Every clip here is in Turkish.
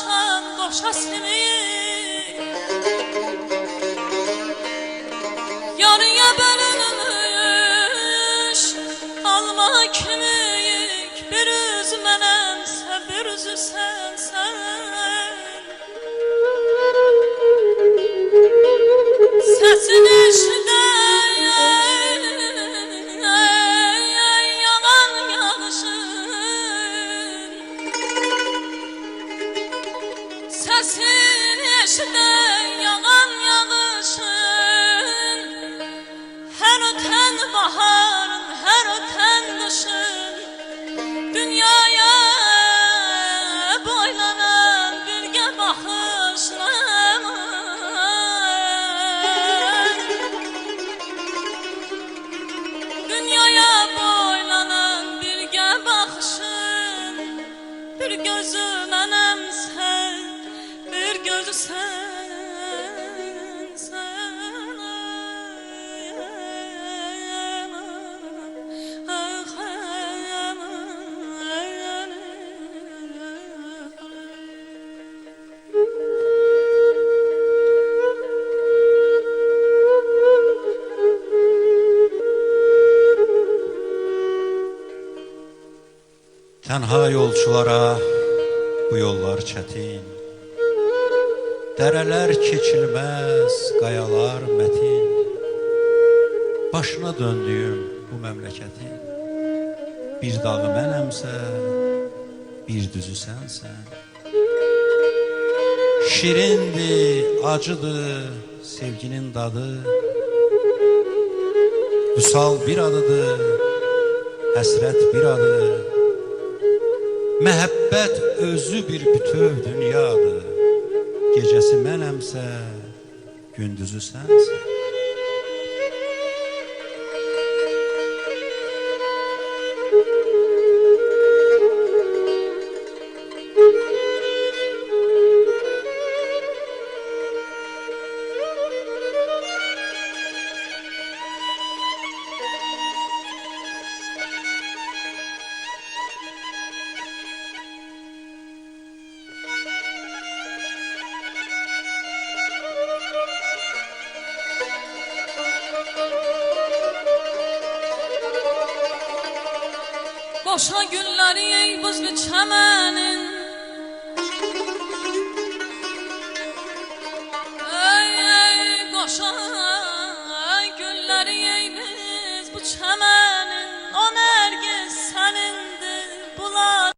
başlan boş haslimin yaşını sən, sən ah, Tənha yolçulara bu yollar çətin Dərələr keçilməz, qayalar mətin. Başına döndüyüm bu məmləkətin. Bir dağı mənəmsə, bir düzü sənsən. Şirindir, acıdır sevginin dadı. Vüsal bir adıdır, həsrət bir adıdır Məhəbbət özü bir bütöv dünyadır Gecəsi mənəmsə, gündüzü sənsən Boşa gülləri ey buzlu çəmənin Ey ey gülləri ey biz bu çəmənin O nərgiz sənindir bunlar.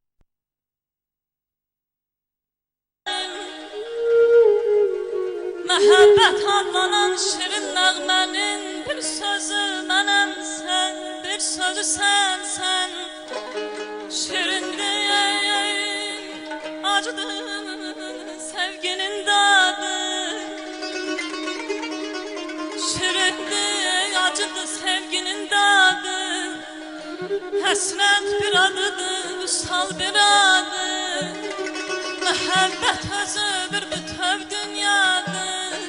Məhəbbət adlanan şirin nəğmənin bir sözü mənəm sözü sən, sən Şirindir, acıdır sevginin dadı. Şirindir, acıdır sevginin dadı. Həsrət bir adıdır, vüsal bir adı. Məhəbbət özü bir bütöv dünyadır.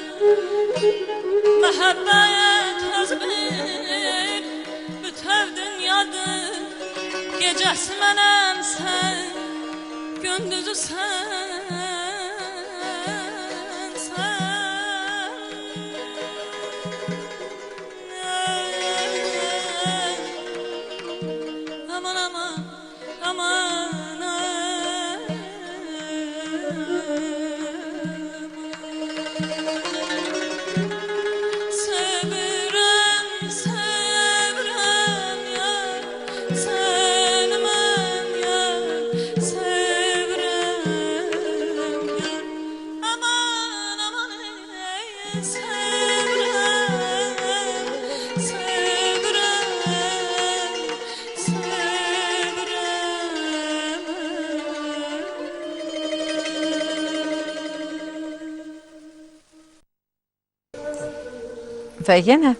Məhəbbət Gecəsi mənəm sən, gündüzü sən, sən yenə